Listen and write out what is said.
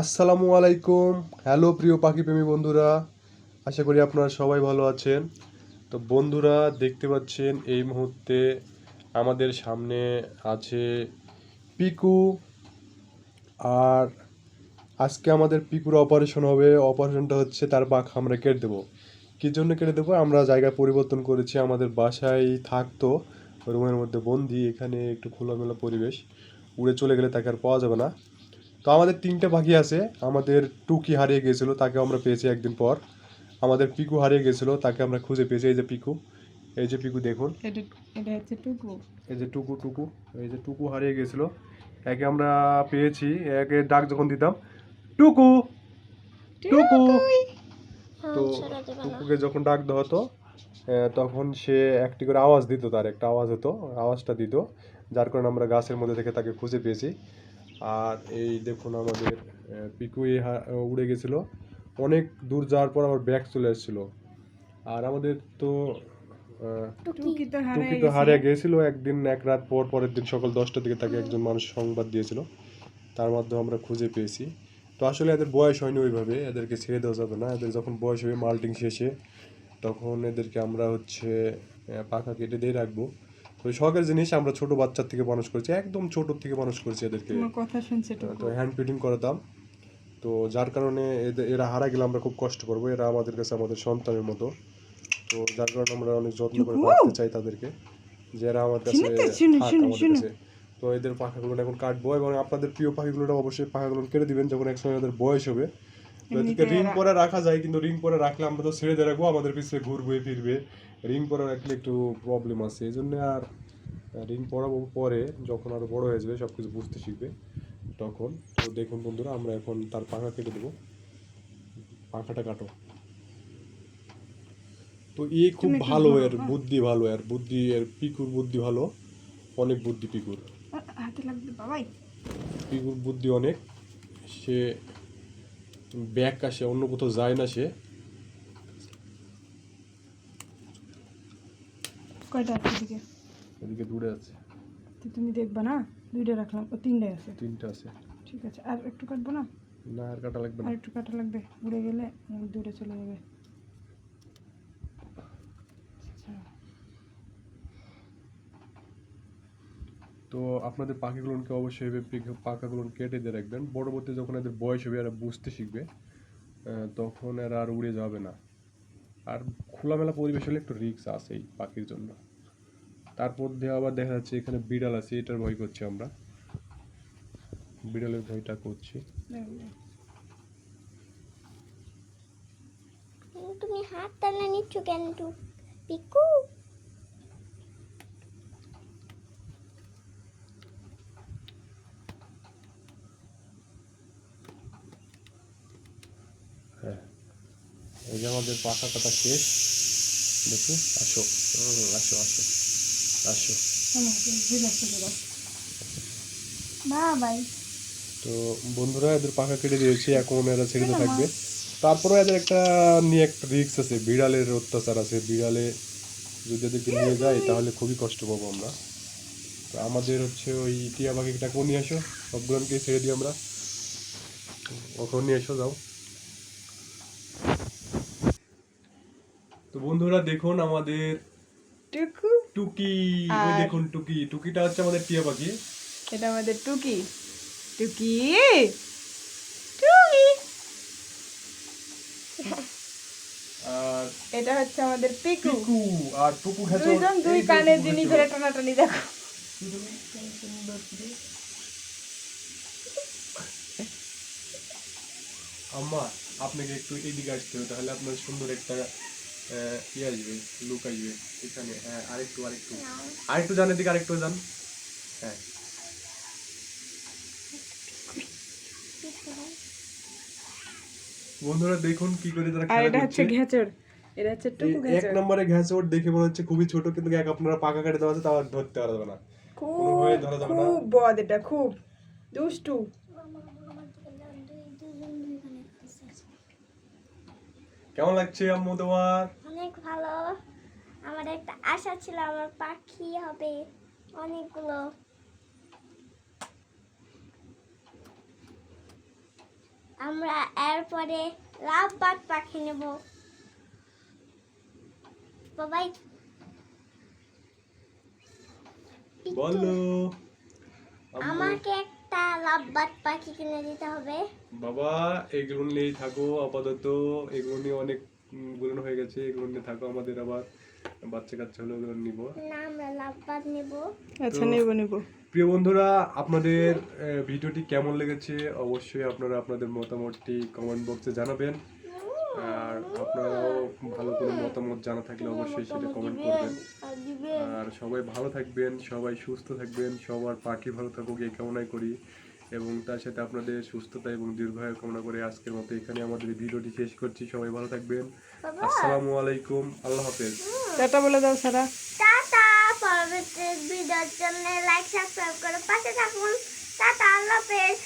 আসসালামু আলাইকুম। হ্যালো প্রিয় পাখিপ্রেমী বন্ধুরা, আশা করি আপনারা সবাই ভালো আছেন। তো বন্ধুরা, দেখতে পাচ্ছেন এই মুহূর্তে আমাদের সামনে আছে পিকু। আর আজকে আমাদের পিকুর অপারেশন হবে। অপারেশনটা হচ্ছে তার পাখ আমরা কেটে দেবো। কী জন্য কেটে দেবো? আমরা জায়গা পরিবর্তন করেছি, আমাদের বাসায় থাকতো। রুমের মধ্যে বন্দি, এখানে একটু খোলামেলা পরিবেশ। উড়ে চলে গেলে তাকে আর পাওয়া যাবে না। তো আমাদের তিনটে পাখি আছে। আমাদের টুকি হারিয়ে গিয়েছিল তাকে আমরা পেয়েছি একদিন পর। আমাদের পিকু হারিয়ে গেছিল তাকে আমরা খুঁজে পেয়েছি। এই যে পিকু এই যে পিকু দেখুন। এটা এটা হচ্ছে টুকু। এই যে টুকু টুকু এই যে টুকু হারিয়ে গেছিল। একে আমরা পেয়েছি একে ডাক যখন দিতাম টুকু টুকু। তো টুকুকে যখন ডাক দেওয়া হতো তখন সে একটি করে আওয়াজ দিত তার একটা আওয়াজ হতো আওয়াজটা দিত যার কারণে আমরা গাছের মধ্যে থেকে তাকে খুঁজে পেয়েছি। আর এই দেখুন আমাদের আহ, পিকু এই হা- উড়ে গেছিল। অনেক দূর যাওয়ার পর আমার ব্যাগ চলে এসেছিল। আর আমাদের তো টুকি তো হারিয়ে গিয়েছিল একদিন এক রাত পর পরের দিন সকাল দশটার দিকে তাকে একজন মানুষ সংবাদ দিয়েছিল। তার মাধ্যমে আমরা খুঁজে পেয়েছি। তো আসলে এদের বয়স হয়নি ওইভাবে এদেরকে ছেড়ে দেওয়া যাবে না। এদের যখন বয়স হবে মাল্টিং শেষে তখন এদেরকে আমরা হচ্ছে পাখা কেটে দিয়ে রাখব। তো শখের জিনিস আমরা ছোট বাচ্চার থেকে মানুষ করেছি একদম ছোট থেকে মানুষ করেছি এদেরকে। কথা শুনছে তো হ্যান্ড ফিডিং করাতাম। তো যার কারণে এদের এরা হারা গেলে আমরা খুব কষ্ট করব এরা আমাদের কাছে আমাদের সন্তানের মতো। তো যার কারণে আমরা অনেক যত্ন করে রাখতে চাই তাদেরকে যে এরা আমার কাছে তো, এদের পাখাগুলো এখন কাটবো এবং আপনাদের প্রিয় পাখিগুলো অবশ্যই পাখাগুলো কেটে দিবেন যখন একসময় ওদের বয়স হবে। তো এদেরকে রিং পরে রাখা যায় কিন্তু রিং পরে রাখলে আমরা তো ছেড়ে দিয়ে রাখব আমাদের পিছনে ঘুরবে ফিরবে। রিং পরে রাখলে একটু প্রবলেম আছে। এই জন্য আর রিং পরাবো পরে যখন আরও বড় হয়ে যাবে সব কিছু বুঝতে শিখবে তখন। তো দেখুন বন্ধুরা আমরা এখন তার পাখা কেটে দেবো। পাখাটা কাটো। তো এ খুব ভালো এর। বুদ্ধি ভালো এর। বুদ্ধি এর পিকুর বুদ্ধি ভালো অনেক বুদ্ধি পিকুর। হাতে লাগবে বাবাই। পিকুর বুদ্ধি অনেক। সে ব্যাক আসে অন্য কোথাও যায় না সে। কয়টা আছে এদিকে? এদিকে দূরে আছে। তো তুমি দেখবা না? দুইটা রাখলাম। ও তিনটে আছে। তিনটা আছে। ঠিক আছে। আর একটু কাটবো না? না আর কাটা লাগবে আর না একটু কাটা লাগবে। উড়ে গেলে দূরে চলে যাবে। আচ্ছা, তো আপনাদের পাখিগুলোকে অবশ্যই এভাবে পাখাগুলো কেটে দিয়ে রাখবেন। পরবর্তী যখন এদের বয়স হবে এরা বুঝতে শিখবে তখন এরা আর উড়ে যাবে না। আর খোলামেলা পরিবেশ হলে একটু রিস্ক আছেই পাখির জন্য। তারপর দিয়ে আবার দেখা যাচ্ছে এখানে বিড়াল আছে এটার ভয় করছি আমরা। বিড়ালের ভয়টা করছি। তুমি হাত টানা নিচ্ছ কেন টু পিকু? হ্যাঁ। এই যে আমাদের পাখা কাটা শেষ। দেখি আসো। আসো আসো আসো। তো বন্ধুরা এদের পাখা কেটে দিয়েছি এখন এরা ছেড়ে থাকবে। তারপরে এদের একটা নিয়ে একটা রিস্ক আছে বিড়ালের অত্যাচার আছে। বিড়ালে যদি এদেরকে নিয়ে যায় তাহলে খুবই কষ্ট পাবো আমরা। তো আমাদের হচ্ছে ওই টিয়া পাখিটাকেও নিয়ে আসো। সবগুলোকে ছেড়ে দিই আমরা। ওকেও নিয়ে এসো যাও। তো বন্ধুরা দেখুন আমাদের টুকু। টুকি। ওই দেখুন টুকি। টুকিটা হচ্ছে আমাদের টিয়া পাখি। এটা আমাদের টুকি। টুকি। টুকি। আর এটা হচ্ছে আমাদের পিকু। পিকু। আর টুকু খেতে দুইজন দুই কানের জিনিস ধরে টানাটানি দেখো। আম্মা আপনাকে একটু এদিকে আসতে হবে তাহলে আপনার সুন্দর একটা ই আসবে লুক আসবে এখানে হ্যাঁ আরেকটু আরেকটু। আরেকটু জান এদিকে আরেকটু যান। হ্যাঁ। বন্ধুরা দেখুন কি করে তারা খেলা এটা হচ্ছে এটা হচ্ছে টুকু এক নম্বরে ওর দেখে মনে হচ্ছে খুবই ছোট কিন্তু এক আপনারা পাকা কেটে দেওয়া আছে তাও আর ধরতে পারবে না। খুব। খুব বদ এটা খুব। দুষ্টু। কেমন লাগছে আম্মু তোমার? অনেক ভালো। আমার একটা আশা ছিল আমার পাখি হবে অনেকগুলো। আমরা এরপরে লাভ বাদ পাখি নেব। বাবাই বলো। আমাকে একটা লাভবাদ পাখি কিনে দিতে হবে। বাবা এগুলো নিয়েই থাকো আপাতত। এগুলো নিয়ে অনেক গুলন হয়ে গেছে। এগুলো নিয়ে থাকো আমাদের আবার। বাচ্চা কাচ্চা হলে ওগুলো নিব। না আমরা লাভবাদ নেব। আচ্ছা নেব নেব। প্রিয় বন্ধুরা আপনাদের ভিডিওটি কেমন লেগেছে? অবশ্যই আপনারা আপনাদের মতামতটি কমেন্ট বক্সে জানাবেন। আর আপনারাও ভালো কোনো মতামত জানা থাকলে অবশ্যই সেটা কমেন্ট করবেন। আর সবাই ভালো থাকবেন সবাই সুস্থ থাকবেন সবার পাখি ভালো থাকুক এই কামনাই করি। এবং তার সাথে আপনাদের সুস্থতা এবং দীর্ঘায়ু কামনা করে আজকের মতো এখানে আমাদের ভিডিওটি শেষ করছি। সবাই ভালো থাকবেন। আসসালামু আলাইকুম আল্লাহ হাফেজ। টাটা বলে দাও সারা। টাটা পরবর্তী ভিডিওর জন্য লাইক সাবস্ক্রাইব করে পাশে থাকুন। টাটা আল্লাহ হাফেজ।